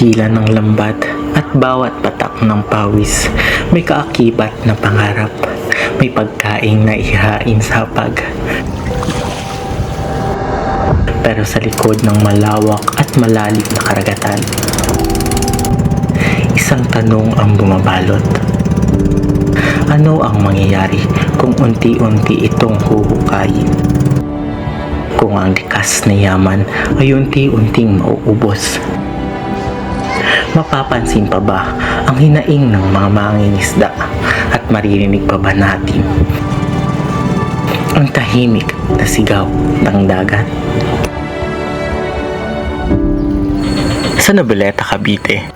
hila ng lambat at bawat patak ng pawis may kaakibat na pangarap. May pagkain na ihain sa hapag. Pero sa likod ng malawak at malalim na karagatan, isang tanong ang bumabalot. Ano ang mangyayari kung unti-unti itong huhukayin? Kung ang likas na yaman ay unti-unting mauubos. Mapapansin pa ba ang hinaing ng mga mangingisda at maririnig pa ba natin ang tahimik na sigaw ng dagat? Sa Noveleta, Cavite,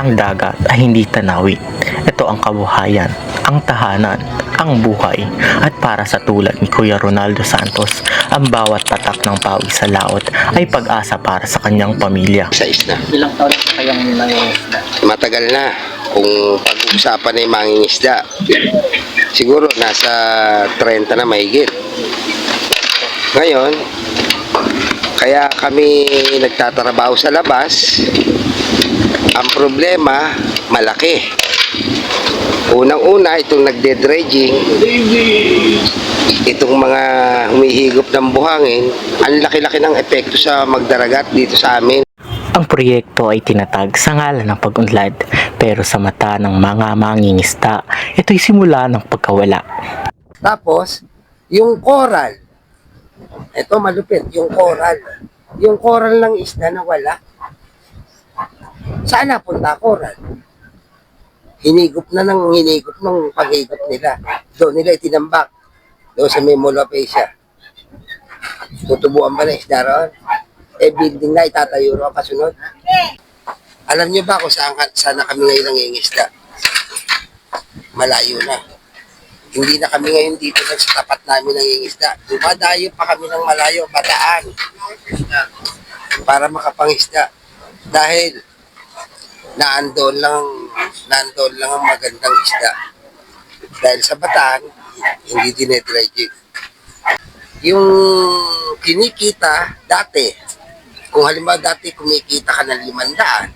ang dagat ay hindi tanawin. Ito ang kabuhayan, ang tahanan, ang buhay. At para sa tulad ni Kuya Ronaldo Santos, ang bawat patak ng pawis sa laot ay pag-asa para sa kanyang pamilya. sa isla. Ilang taon na kayang nangingisda? Matagal na kung pag-uusapan na yung mangingisda. Siguro nasa 30 na mahigit. Ngayon, kaya kami nagtatrabaho sa labas. Ang problema, malaki. Unang-una, itong nagde-dredging, itong mga humihigop ng buhangin, ang laki-laki ng epekto sa magdaragat dito sa amin. Ang proyekto ay tinatag sa ngalan ng pag-unlad pero sa mata ng mga mangingisda, ito'y simula ng pagkawala. Tapos, yung coral. Ito malupit, yung coral. Yung coral ng isda na wala. Saan napunta coral? Hinigop na ng hinigop ng paghigop nila. Doon nila itinambak. Doon sa Memolopecia. Tutubuan ba na isda roon? Eh, building na itatayo roon kasunod. Alam niyo ba kung saan, ka- saan na kami ngayon nangingisda? Malayo na hindi na kami ngayon dito lang sa tapat namin nangingisda. Dumadayo pa kami ng malayo, bataan, para makapangisda. Dahil naandon lang, naandon lang ang magandang isda. Dahil sa bataan, hindi dinedredging. Yung kinikita dati, kung halimbawa dati kumikita ka ng limandaan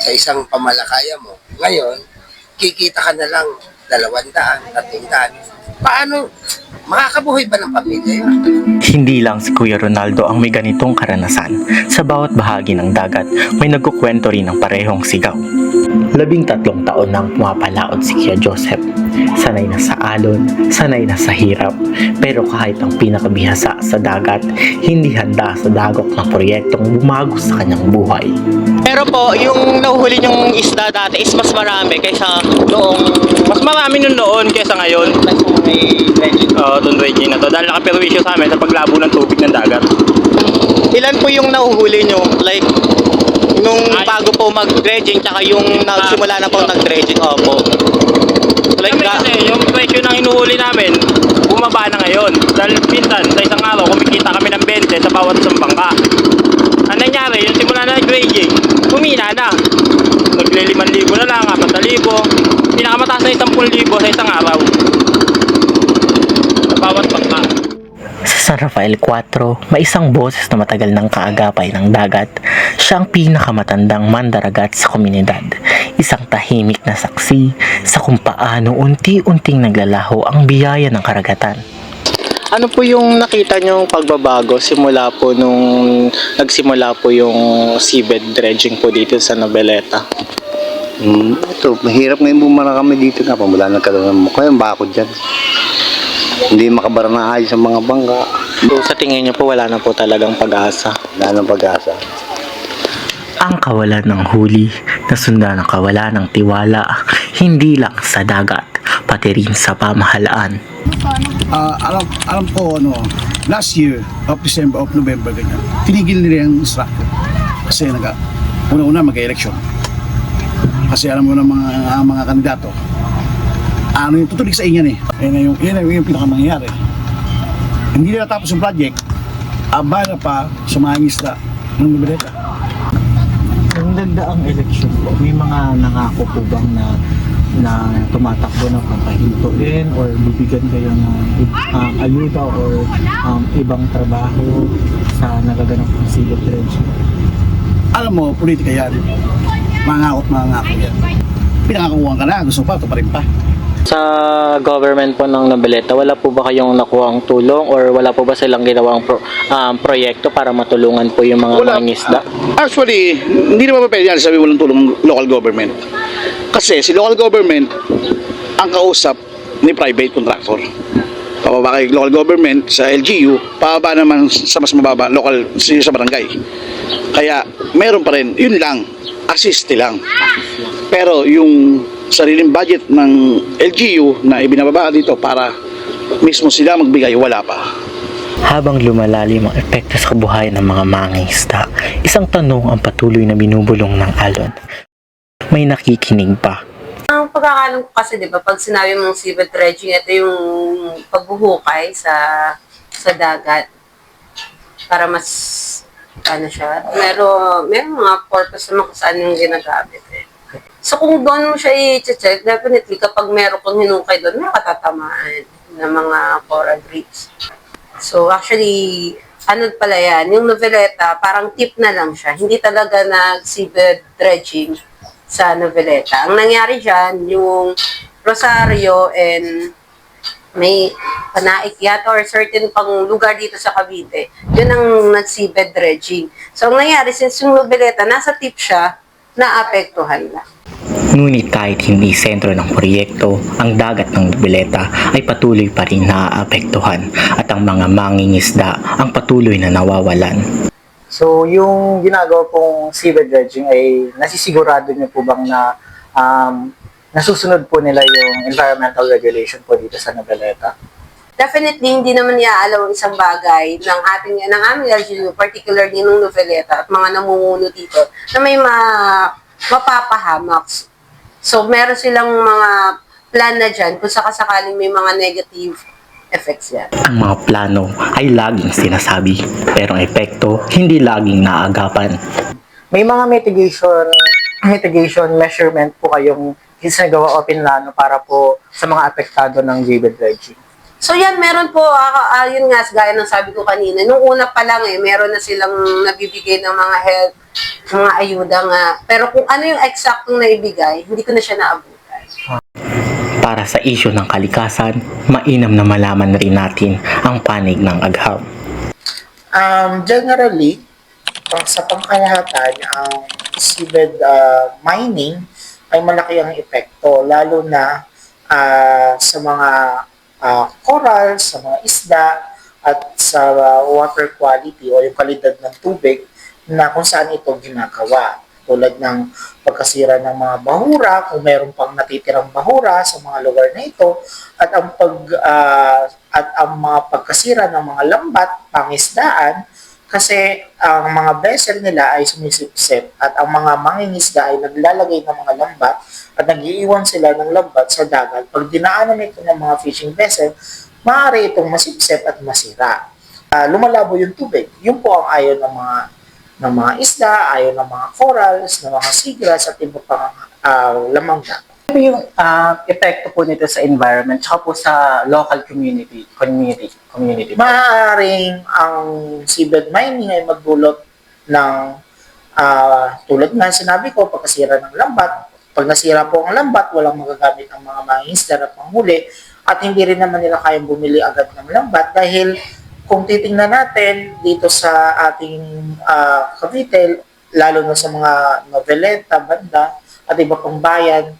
sa isang pamalakaya mo, ngayon, kikita ka na lang dalawang daan, tatlong daan. Paano? Makakabuhay ba ng pamilya yun? Hindi lang si Kuya Ronaldo ang may ganitong karanasan. Sa bawat bahagi ng dagat, may nagkukwento rin ng parehong sigaw. Labing tatlong taon nang pumapalaot si Kuya Joseph. Sanay na sa alon, sanay na sa hirap. Pero kahit ang pinakabihasa sa dagat, hindi handa sa dagok ng proyektong bumago sa kanyang buhay. Pero po, yung nahuhuli yung isda dati is mas marami kaysa noong, mas marami nung noon kaysa ngayon. Oo, itong dredging na to. Dahil nakaperwisyo sa amin sa paglabo ng tubig ng dagat. Ilan po yung nahuhuli nyo? Like, nung bago po mag-dredging, tsaka yung nagsimula na po nag-dredging. Opo. Like, Kami kasi, yung presyo ng inuhuli namin, bumaba na ngayon. Dahil minsan, sa isang araw, kumikita kami ng 20 sa bawat isang bangka. Ang nangyari, yung simula na nag-grading, kumina na. Nagle 5,000 na lang, 4,000. Pinakamataas na 10,000 sa isang araw. Sa bawat bangka. Sa San Rafael 4, may isang boses na matagal ng kaagapay ng dagat. Siya ang pinakamatandang mandaragat sa komunidad. Isang tahimik na saksi sa kung paano unti-unting naglalaho ang biyaya ng karagatan. Ano po yung nakita nyo pagbabago simula po nung nagsimula po yung seabed dredging po dito sa Noveleta? Hmm, ito, mahirap ngayon bumara kami dito na pamula nagkaroon ng mukha yung bakod dyan. Hindi makabara na ayos ang mga bangka. So sa tingin nyo po wala na po talagang pag-asa. Wala nang pag-asa. Ang kawalan ng huli, nasundan ng kawalan ng tiwala, hindi lang sa dagat, pati rin sa pamahalaan. Ah, alam alam ko ano last year of December of November ganyan tinigil nila yung instructor kasi naga una-una mag-election kasi alam mo na mga ang mga kandidato ano yung tutulig sa inyan eh yun na yung, yun na yung pinakamangyayari hindi nila tapos yung project abala pa sa mga isla ng Noveleta Ang ganda ang election po. May mga nangako po bang na na tumatakbo na papahintuin or bibigyan kayo ng um, ayuda or um, ibang trabaho sa nagaganap ng civil dredging? alam mo, politika yan. Mangakot, mangako yan. Pinakakuha ka na, gusto pa, ito pa rin pa. Sa government po ng Noveleta, wala po ba kayong nakuhang tulong or wala po ba silang ginawang pro- um, proyekto para matulungan po yung mga Wala. mangingisda? Actually, hindi naman pwede yan sabi walang tulong ng local government. Kasi si local government ang kausap ni private contractor. Pababa kay local government sa LGU, pababa naman sa mas mababa local sa barangay. Kaya meron pa rin, yun lang, assist lang. Pero yung sariling budget ng LGU na ibinababa dito para mismo sila magbigay, wala pa. Habang lumalalim ang epekto sa kabuhayan ng mga mangingisda, isang tanong ang patuloy na binubulong ng alon. May nakikinig pa. Ang pagkakalam ko kasi, di ba, pag sinabi mong civil dredging, ito yung pagbuhukay sa sa dagat para mas ano siya, meron, meron mga purpose naman kung saan yung ginagamit eh. So kung doon mo siya i-check, definitely kapag meron kang hinukay doon, meron katatamaan ng mga coral reefs. So actually, ano pala yan, yung noveleta, parang tip na lang siya. Hindi talaga nag-seabed dredging sa noveleta. Ang nangyari dyan, yung Rosario and may panaik yata or certain pang lugar dito sa Cavite, yun ang nag-seabed dredging. So, ang nangyari, since yung noveleta, nasa tip siya, naapektuhan lang. Ngunit kahit hindi sentro ng proyekto, ang dagat ng Noveleta ay patuloy pa rin naaapektuhan at ang mga mangingisda ang patuloy na nawawalan. So, yung ginagawa pong seabed dredging ay nasisigurado niyo po bang na um, nasusunod po nila yung environmental regulation po dito sa Noveleta? Definitely, hindi naman iaalaw ang isang bagay ng ating, ng aming LGU, particularly ng noveleta at mga namumuno dito, na may ma, mapapahamak. So, meron silang mga plan na dyan kung sakasakaling may mga negative effects yan. Ang mga plano ay laging sinasabi, pero ang epekto hindi laging naagapan. May mga mitigation mitigation measurement po kayong ginagawa o pinlano para po sa mga apektado ng seabed dredging. So yan, meron po, ah, ah, yun nga, gaya ng sabi ko kanina, nung una pa lang eh, meron na silang nabibigay ng mga help, mga ayuda nga. Pero kung ano yung eksaktong naibigay, hindi ko na siya naabutan. Para sa isyo ng kalikasan, mainam na malaman rin natin ang panig ng agham. Um, generally, pang sa pangkalahatan, ang seabed uh, mining ay malaki ang epekto, lalo na ah, sa mga ah, corals, sa mga isda, at sa ah, water quality o yung kalidad ng tubig na kung saan ito ginagawa. Tulad ng pagkasira ng mga bahura, kung meron pang natitirang bahura sa mga lugar na ito, at ang pag ah, at ang mga pagkasira ng mga lambat, pangisdaan, kasi ang mga vessel nila ay sumisipsip at ang mga mangingisda ay naglalagay ng mga lambat at nagiiwan sila ng lambat sa dagat. Pag dinaanan ito ng mga fishing vessel, maaari itong masipsip at masira. Ah, lumalabo yung tubig. Yun po ang ayaw ng mga ng mga isda, ayaw ng mga corals, ng mga seagrass at iba pang ah, lamang dagat. Ano yung ah, epekto po nito sa environment tsaka po sa local community, community, community? Maaaring ang seabed mining ay magdulot ng ah, tulad nga sinabi ko, pagkasira ng lambat. Pag nasira po ang lambat, walang magagamit ang mga mangingisda na panghuli at hindi rin naman nila kayang bumili agad ng lambat dahil kung titingnan natin dito sa ating ah, Cavite, lalo na sa mga noveleta, banda, at iba pang bayan,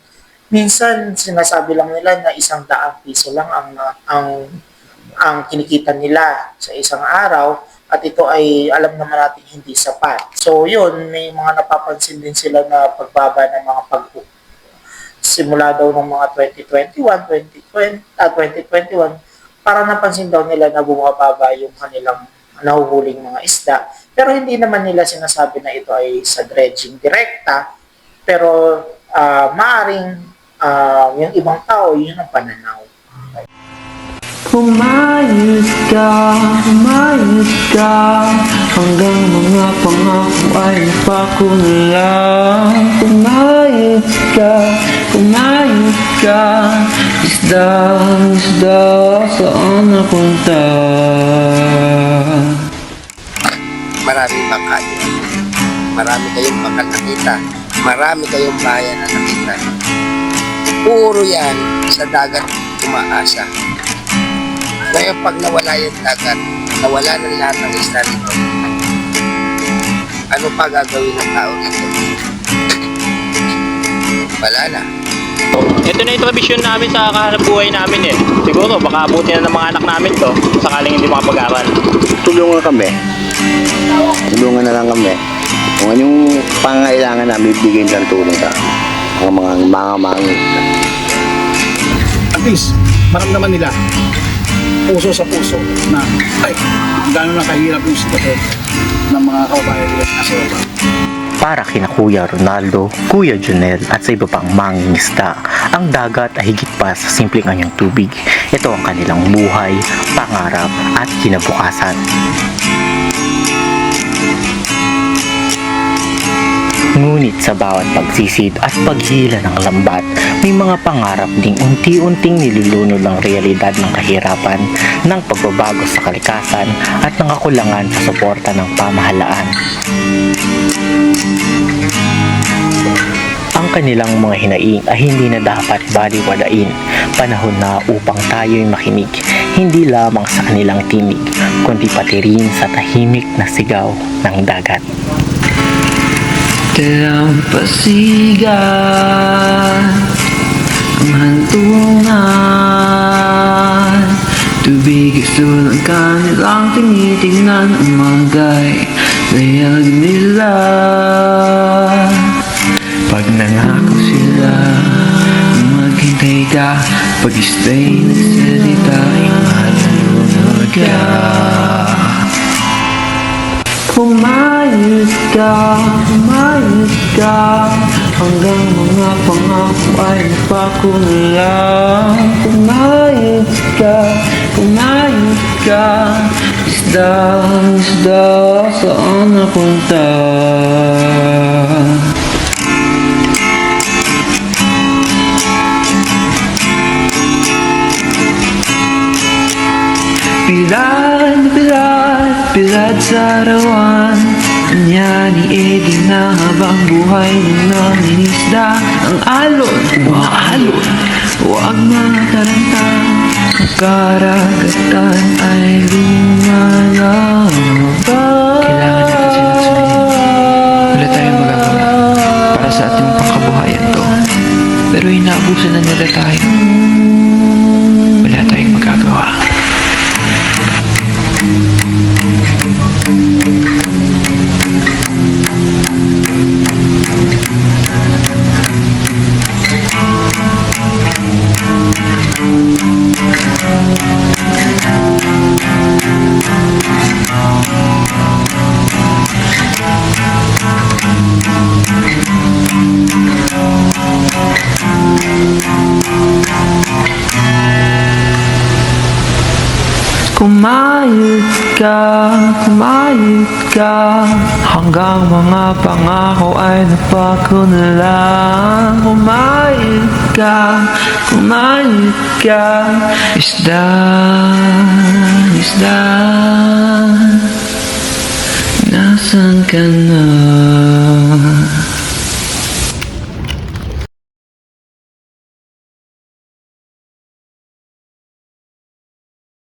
minsan sinasabi lang nila na isang daang piso lang ang ang ang kinikita nila sa isang araw at ito ay alam naman natin hindi sapat. So yun, may mga napapansin din sila na pagbaba ng mga pag simula daw ng mga 2021, 2020, ah, 2021, para napansin daw nila na bumababa yung kanilang nahuhuling mga isda. Pero hindi naman nila sinasabi na ito ay sa dredging direkta, pero ah, maaring ah, yung ibang tao, yun ang pananaw. Umayos ka, umayos ka Hanggang mga pangako ay napako na lang Umayos ka, umayos ka Isda, isda, saan napunta? Maraming. Maraming marami kayong bakal nakita, marami kayong bayan na nakita. Puro yan sa dagat umaasa. Ngayon pag nawala yung dagat, nawala ng lahat ng isla nito, ano pa gagawin ng tao dito? Wala na. Ito na yung tradisyon namin sa kahanap buhay namin eh. Siguro, baka abutin na ng mga anak namin to sakaling hindi makapag-aral. Tulungan kami. Tulungan na lang kami. Kung anong pangailangan na, bibigyan ng tulong sa mga mga mga mga At least, maramdaman nila puso sa puso na ay, gano'n na kahirap yung sitwasyon ng mga kababayan nila nasa baba. Para kina Kuya Ronaldo, Kuya Junel at sa iba pang mangingisda, ang dagat ay higit pa sa simpleng anyong tubig. Ito ang kanilang buhay, pangarap at kinabukasan. Ngunit sa bawat pagsisid at paghila ng lambat, may mga pangarap ding unti-unting nilulunod ng realidad ng kahirapan, ng pagbabago sa kalikasan at ng kakulangan sa suporta ng pamahalaan. Ang kanilang mga hinaing ay hindi na dapat baliwalain. Panahon na upang tayo'y makinig, hindi lamang sa kanilang tinig, kundi pati rin sa tahimik na sigaw ng dagat. Dalampasigan Ang hantungan. Tubig gusto ng kanilang tinitignan Ang magay Layag nila. Pag nangako sila Maghintay ka Pag istay nagsalita Ay malunod ka Kumayos ka, kumayos ka Hanggang mga pangako ay napako na lang Kumayos ka, kumayos ka Isda, isda, saan napunta? Pilad sa arawan Kanya ni Eddie na habang buhay ng nangingisda Ang alon, umaalon, huwag mga taranta Ang karagatan ay lumalaban Kailangan natin silang sundin Wala tayong sa ating pangkabuhayan to. Pero inaabusan na nila tayo ka, kumayot ka. Hanggang mga pangako ay napako na lang. Kumayot ka, kumayot ka. Isda, isda. Nasaan ka na?